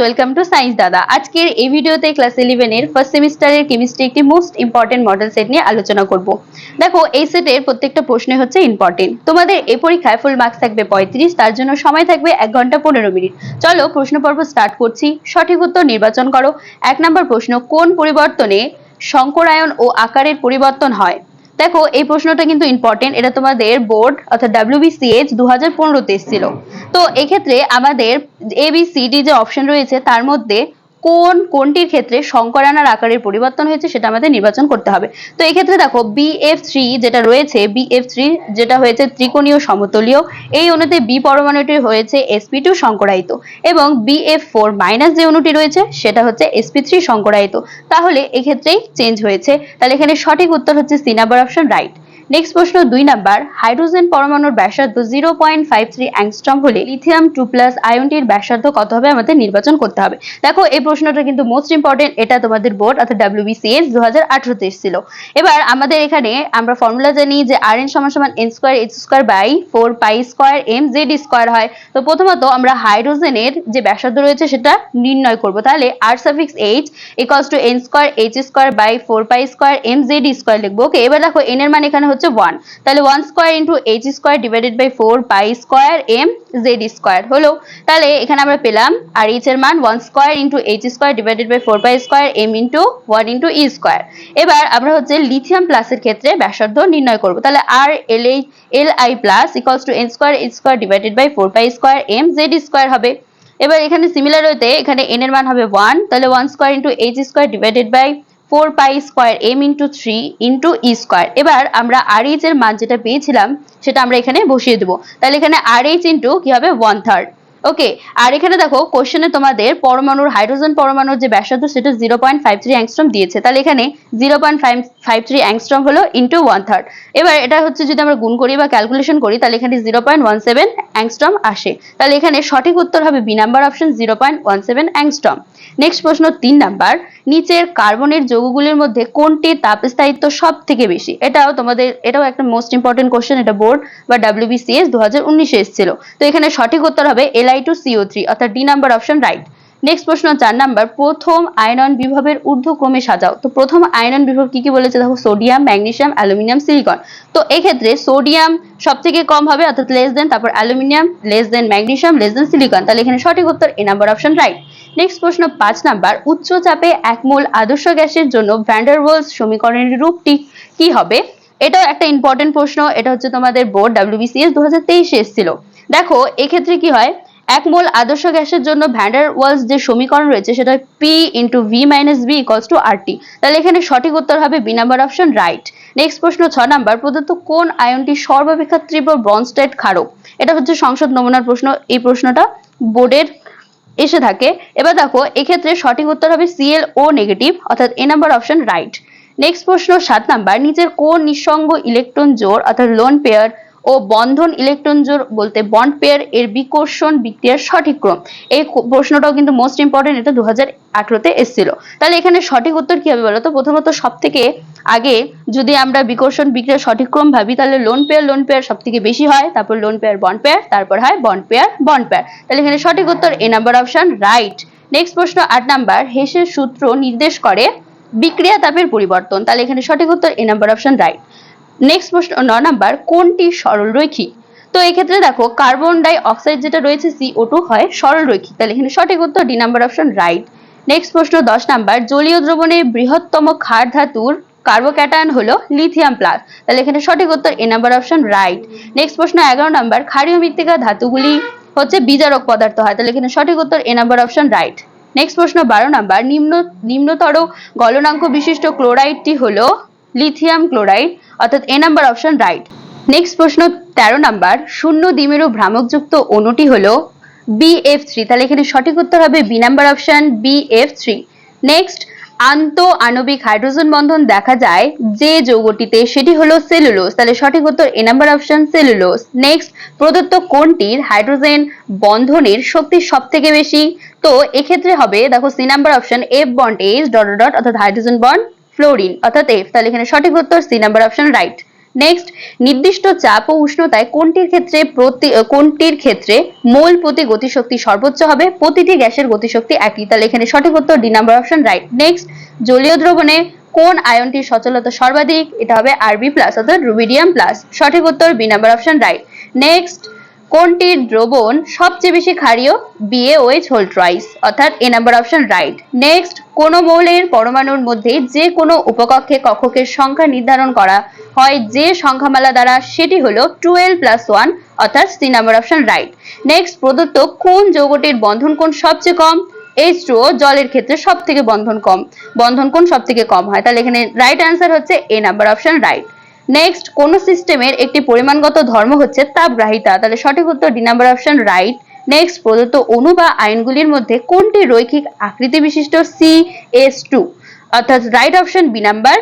Welcome to science দাদা আজকের এই ভিডিওতে ক্লাস ইলেভেনের ফার্স্ট সেমিস্টারের কেমিস্ট্রি একটি মোস্ট ইম্পর্টেন্ট মডেল সেট নিয়ে আলোচনা করব। দেখো, এই সেটের প্রত্যেকটা প্রশ্ন হচ্ছে ইম্পর্টেন্ট তোমাদের এই পরীক্ষায় ফুল মার্কস থাকবে পঁয়ত্রিশ, তার জন্য সময় থাকবে এক ঘণ্টা পনেরো মিনিট। চলো প্রশ্ন পর্ব স্টার্ট করছি। সঠিক উত্তর নির্বাচন করো। এক নম্বর প্রশ্ন, কোন পরিবর্তনে সংকরায়ন ও আকারের পরিবর্তন হয়? দেখো, এই প্রশ্নটা কিন্তু ইম্পর্টেন্ট এটা তোমাদের বোর্ড অর্থাৎ ডাব্লিউবিসিএইচ দু হাজার পনেরোতে এসেছিল। তো এক্ষেত্রে আমাদের এবিসিডি যে অপশন রয়েছে, তার মধ্যে কোন কোনটির ক্ষেত্রে সংকরানার আকারের পরিবর্তন হয়েছে সেটা আমাদের নির্বাচন করতে হবে। তো এক্ষেত্রে দেখো বিএফ থ্রি যেটা রয়েছে বিএফ থ্রি যেটা হয়েছে ত্রিকোণীয় সমতলীয়, এই অণুতে বি পরমাণুটি হয়েছে এসপি টু সংকরায়িত এবং বিএফ ফোর মাইনাস যে অণুটি রয়েছে সেটা হচ্ছে এসপি থ্রি সংকরায়িত তাহলে এক্ষেত্রেই চেঞ্জ হয়েছে। তাহলে এখানে সঠিক উত্তর হচ্ছে C number option right next প্রশ্ন দুই নাম্বার হাইড্রোজেন পরমাণুর ব্যাসার্ধ zero point five three angstrom হলে লিথিয়াম টু প্লাস আয়নটির ব্যাসার্ধ কত হবে আমাদের নির্বাচন করতে হবে। দেখো, এই প্রশ্নটা কিন্তু মোস্ট ইম্পর্টেন্ট এটা তোমাদের বোর্ড অর্থাৎ ডাব্লিউবিসিএস দু হাজার আঠারোতে এসেছিল। এবার আমাদের এখানে আমরা ফর্মুলা জানি যে আর এন সমান সমান N square H square by four pi square M Z square হয়। তো প্রথমত আমরা হাইড্রোজেনের যে ব্যাসার্ধ রয়েছে সেটা নির্ণয় করব। তাহলে R suffix H equals to N square H square by four pi square M Z square লিখব। ওকে এবার দেখো এন এর মান এখানে হচ্ছে ওয়ান তাহলে one square into H square divided by four pi square M Z square হলো। তাহলে এখানে আমরা পেলাম আর এইচ এর মান one square into H square divided by four pi square M into one into E square এবার আমরা হচ্ছে লিথিয়াম প্লাসের ক্ষেত্রে ব্যাসার্ধ নির্ণয় করব। তাহলে আর এল এই L I plus equals to N square H square divided by four pi square M Z square হবে। এবার এখানে সিমিলার হতে এখানে এন এর মান হবে ওয়ান তাহলে one square into H square divided by four pi square M into three into E square. এবার আমরা আর এইচ এর মান যেটা পেয়েছিলাম, সেটা আমরা এখানে বসিয়ে দেবো। তাহলে এখানে আর এইচ ইন্টু কি হবে? ওয়ান থার্ড ওকে আর এখানে দেখো কোশ্চেনে তোমাদের পরমাণুর হাইড্রোজেন পরমাণুর যে ব্যাসার্ধ, সেটা zero point five three angstrom দিয়েছে। তাহলে এখানে zero point five five three angstrom হলো ইন্টু ওয়ান থার্ড এবার এটা হচ্ছে যদি আমরা গুণ করি বা ক্যালকুলেশন করি, তাহলে এখানে zero point one seven angstrom আসে। তাহলে এখানে সঠিক উত্তর হবে B number option zero point one seven angstrom next প্রশ্ন তিন নাম্বার নিচের কার্বনের যৌগগুলির মধ্যে কোনটির তাপস্থায়িত্ব সব থেকে বেশি? এটাও তোমাদের, এটাও একটা মোস্ট ইম্পর্টেন্ট কোশ্চেন এটা বোর্ড বা ডাব্লিউবিসিএস দু হাজার উনিশে এসেছিল। তো এখানে সঠিক উত্তর হবে এলআই টু সিও থ্রি অর্থাৎ D number option right next প্রশ্ন চার নাম্বার প্রথম আয়নন বিভবের ঊর্ধ্বক্রমে সাজাও। তো প্রথম আয়নন বিভব কি কি বলেছে? দেখো, সোডিয়াম, ম্যাগনেসিয়াম, অ্যালুমিনিয়াম, সিলিকন। তো এক্ষেত্রে সোডিয়াম সব থেকে কম হবে, অর্থাৎ লেস দেন তারপর aluminium less than magnesium less than silicon. তাহলে এখানে সঠিক উত্তর A number option right next প্রশ্ন পাঁচ নাম্বার উচ্চ চাপে এক মোল আদর্শ গ্যাসের জন্য ভ্যান্ডারওয়ালস সমীকরণের রূপটি কি হবে? এটাও একটা ইম্পর্টেন্ট প্রশ্ন, এটা হচ্ছে তোমাদের বোর্ড ডাব্লিউবিসিএস দু হাজার তেইশে এসেছিল। দেখো, এক্ষেত্রে কি হয়? এক মোল আদর্শ গ্যাসের জন্য ভ্যান্ডার ওয়ালস যে সমীকরণ রয়েছে, সেটা P into V minus B equals to R T তাহলে এখানে সঠিক উত্তর হবে B number option right next প্রশ্ন, ছ নাম্বার প্রদত্ত কোন আয়নটি সর্বাপেক্ষা তীব্র ব্রনস্টাইট ক্ষারক? এটা হচ্ছে সংসদ নমুনার প্রশ্ন। এই প্রশ্নটা বোর্ডের এসে থাকে। এবার দেখো, এক্ষেত্রে সঠিক উত্তর হবে সিএল ও নেগেটিভ অর্থাৎ A number option right next প্রশ্ন, সাত নাম্বার নিচের কোন নিঃসঙ্গ ইলেকট্রন জোর অর্থাৎ লোন পেয়ার ও বন্ধন ইলেকট্রন জোর বলতে বন্ড পেয়ার এর বিকর্ষণ বিক্রিয়ার সঠিক ক্রম। এই প্রশ্নটাও কিন্তু মোস্ট ইম্পর্টেন্ট এটা দু হাজার আঠারোতে এসেছিল। তাহলে এখানে সঠিক উত্তর কি হবে বলতো? প্রথমত সব থেকে আগে যদি আমরা বিকর্ষণ বিক্রিয়ার সঠিক ক্রম ভাবি, তাহলে লোন পেয়ার লোন পেয়ার সব থেকে বেশি হয়, তারপর লোন পেয়ার বন্ড পেয়ার তারপর হয় বন্ড পেয়ার বন্ড পেয়ার তাহলে এখানে সঠিক উত্তর A number option right next প্রশ্ন, আট নাম্বার হেসের সূত্র নির্দেশ করে বিক্রিয়া তাপের পরিবর্তন। তাহলে এখানে সঠিক উত্তর A number option right next প্রশ্ন, ন নাম্বার, কোনটি সরল রৈখিক তো এই ক্ষেত্রে দেখো কার্বন ডাই অক্সাইড যেটা রয়েছে সিও টু হয় সরল রৈখিক তাহলে এখানে সঠিক উত্তর D number option right next প্রশ্ন, দশ নাম্বার, জলীয় দ্রবণের বৃহত্তম ক্ষার ধাতুর কার্বোক্যাটায়ন হলো লিথিয়াম প্লাস তাহলে এখানে সঠিক উত্তর A number option right next প্রশ্ন, এগারো নাম্বার, ক্ষারীয় মৃত্তিকা ধাতুগুলি হচ্ছে বিজারক পদার্থ হয়। তাহলে এখানে সঠিক উত্তর A number option right next প্রশ্ন, বারো নাম্বার, নিম্ন, নিম্নতর গলনাঙ্ক বিশিষ্ট ক্লোরাইডটি হলো লিথিয়াম ক্লোরাইড, অর্থাৎ A number option right next প্রশ্ন তেরো নাম্বার শূন্য দ্বিমেরু ভ্রামকযুক্ত অণুটি হলো বিএফ থ্রি তাহলে এখানে সঠিক উত্তর হবে B number option BF three next আন্ত আণবিক হাইড্রোজেন বন্ধন দেখা যায় যে যৌগটিতে, সেটি হলো সেলুলোজ, তাহলে সঠিক উত্তর A number option cellulose. Next প্রদত্ত কোনটির হাইড্রোজেন বন্ধনের শক্তি সব থেকে বেশি? তো এক্ষেত্রে হবে, দেখো C number option F bond H dot dot অর্থাৎ হাইড্রোজেন বন্ড ফ্লোরিন, অর্থাৎ এফ তাহলে এখানে সঠিক উত্তর C number option right next নির্দিষ্ট চাপ ও উষ্ণতায় কোনটির ক্ষেত্রে প্রতি কোনটির ক্ষেত্রে মোল প্রতি গতিশক্তি সর্বোচ্চ হবে? প্রতিটি গ্যাসের গতিশক্তি একই। তাহলে এখানে সঠিক উত্তর D number option right next জলীয় দ্রবণে কোন আয়নটির সচলতা সর্বাধিক? এটা হবে আরবি প্লাস অর্থাৎ রুবিডিয়াম প্লাস সঠিক উত্তর B number option right next কোনটির দ্রবণ সবচেয়ে বেশি ক্ষারীয়? বিএ ওএইচ হোল ট্রাইস অর্থাৎ A number option right next কোন মৌলের পরমাণুর মধ্যে যে কোনো উপকক্ষে কক্ষকের সংখ্যা নির্ধারণ করা হয়, যে সংখ্যামালা দ্বারা সেটি হলো টুয়েলভ প্লাস ওয়ান অর্থাৎ C number option right next প্রদত্ত কোন যৌগটির বন্ধন কোণ সবচেয়ে কম? এইচ টু জলের ক্ষেত্রে সব থেকে বন্ধন কম। বন্ধন কোণ সব থেকে কম হয়। তাহলে এখানে রাইট অ্যান্সার হচ্ছে A number option right next কোন সিস্টেমের একটি পরিমাণগত ধর্ম হচ্ছে তাপগ্রাহিতা। তাহলে সঠিক উত্তর D number option right next প্রদত্ত অণু বা আইনগুলির মধ্যে কোনটি রৈখিক আকৃতি বিশিষ্ট সি এস টু অর্থাৎ right option B number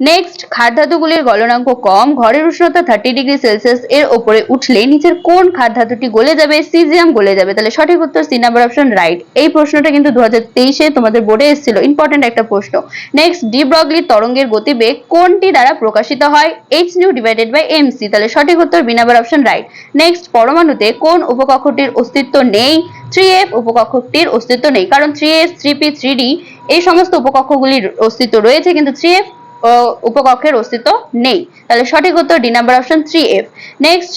next খাদ্যধাতুগুলির গলনাঙ্ক কম, ঘরের উষ্ণতা থার্টি ডিগ্রি সেলসিয়াস এর উপরে উঠলে নিচের কোন খাদ্যধাতুটি গলে যাবে? সিজিয়াম গলে যাবে। তাহলে সঠিক উত্তর সি নাম্বার অপশন রাইট এই প্রশ্নটা কিন্তু দু হাজার তেইশে তোমাদের বোর্ডে এসেছিল। ইম্পর্টেন্ট একটা প্রশ্ন। নেক্সট ডি ব্রগলি তরঙ্গের গতিবেগ কোনটি দ্বারা প্রকাশিত হয়? H nu divided by M C তাহলে সঠিক উত্তর B number option right next পরমাণুতে কোন উপকক্ষটির অস্তিত্ব নেই? থ্রি এফ উপকক্ষটির অস্তিত্ব নেই। কারণ three S three P three D এই সমস্ত উপকক্ষগুলির অস্তিত্ব রয়েছে, কিন্তু থ্রি এফ উপকক্ষের অস্তিত্ব নেই। তাহলে সঠিক উত্তর D number option three F next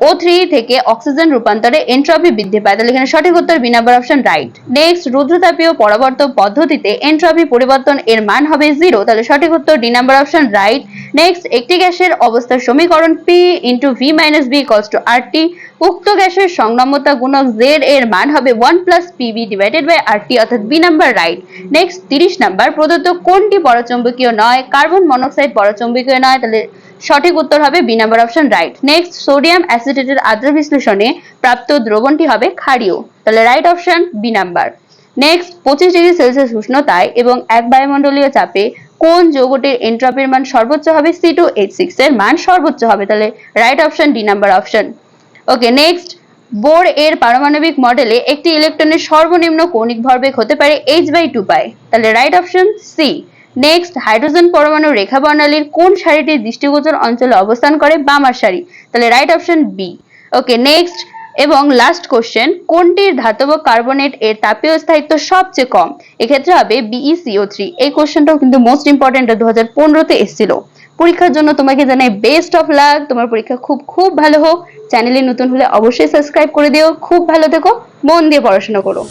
O three থেকে অক্সিজেন রূপান্তরে এন্ট্রপি বৃদ্ধি পায়। তাহলে এখানে সঠিক উত্তর B number option right next রুদ্রতাপীয় পরাবর্তন পদ্ধতিতে এন্ট্রপি পরিবর্তন এর মান হবে জিরো তাহলে সঠিক উত্তর D number option right next একটি গ্যাসের অবস্থার সমীকরণ P into V minus B equals to R T উক্ত গ্যাসের সংনম্যতা গুণক জেড এর মান হবে one plus PB divided by R T অর্থাৎ বি নাম্বার রাইট নেক্সট তিরিশ নাম্বার প্রদত্ত কোনটি পরচম্বকীয় নয়? কার্বন মনোক্সাইড পরচম্বকীয় নয়, তাহলে সঠিক উত্তর হবে B number option right next sodium অ্যাসিটেটের আদ্র বিশ্লেষণে প্রাপ্ত দ্রবণটি হবে ক্ষারীয়, তাহলে right option B number next পঁচিশ ডিগ্রি সেলসিয়াস উষ্ণতায় এবং এক বায়ুমণ্ডলীয় চাপে কোন যৌগটির এন্ট্রপির মান সর্বোচ্চ হবে? সি টু এইচ সিক্স এর মান সর্বোচ্চ হবে। তাহলে right option D number option okay next Bohr এর পারমাণবিক মডেলে একটি ইলেকট্রনের সর্বনিম্ন কৌণিক ভরবেগ হতে পারে এইচ বাই টু পাই তাহলে right option C next hydrogen পরমাণু রেখা বর্ণালীর কোন সারিটি দৃষ্টিগোচর অঞ্চলে অবস্থান করে? বামার সারি। তাহলে right option B okay next এবং লাস্ট কোশ্চেন কোনটির ধাতব কার্বনেট এর তাপীয় স্থায়িত্ব সবচেয়ে কম? এক্ষেত্রে হবে বিইসিও থ্রি এই কোশ্চেনটাও কিন্তু মোস্ট ইম্পর্টেন্ট দু হাজার পনেরোতে এসেছিল। পরীক্ষার জন্য তোমাকে জানাই বেস্ট অফ লাক তোমার পরীক্ষা খুব খুব ভালো হোক। চ্যানেলে নতুন হলে অবশ্যই সাবস্ক্রাইব করে দিও। খুব ভালো থেকো। মন দিয়ে পড়াশোনা করো।